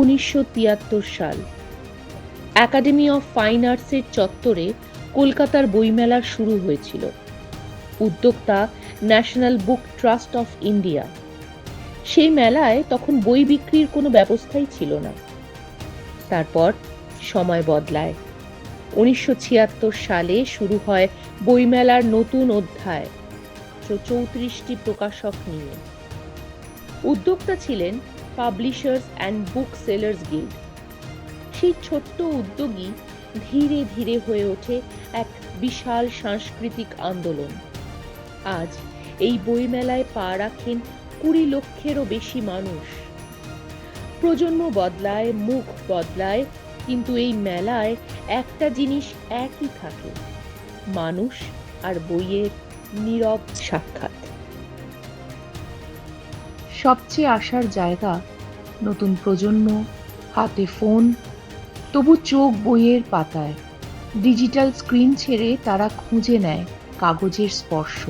উনিশশো তিয়াত্তর সাল। একাডেমি অফ ফাইন আর্টসের চত্বরে কলকাতার বইমেলা শুরু হয়েছিল। উদ্যোক্তা national book trust of India সেই মেলায় তখন বই বিক্রির কোনো ব্যবস্থাই ছিল না। তারপর সময় বদলায়। উনিশশো ছিয়াত্তর সালে শুরু হয় বইমেলার নতুন অধ্যায়। চৌত্রিশটি প্রকাশক নিয়ে। উদ্যোক্তা ছিলেন publishers and book sellers guild সেই ছোট্ট উদ্যোগী ধীরে ধীরে হয়ে ওঠে এক বিশাল সাংস্কৃতিক আন্দোলন। আজ এই বইমেলায় পা রাখেন কুড়ি লক্ষেরও বেশি মানুষ। প্রজন্ম বদলায়, মুখ বদলায়, কিন্তু এই মেলায় একটা জিনিস একই থাকে। মানুষ আর বইয়ের নীরব সাক্ষাৎ। সবচেয়ে আসার জায়গা নতুন প্রজন্ম, হাতে ফোন, তবু চোখ বইয়ের পাতায়। ডিজিটাল স্ক্রিন ছেড়ে তারা খুঁজে নেয় কাগজের স্পর্শ।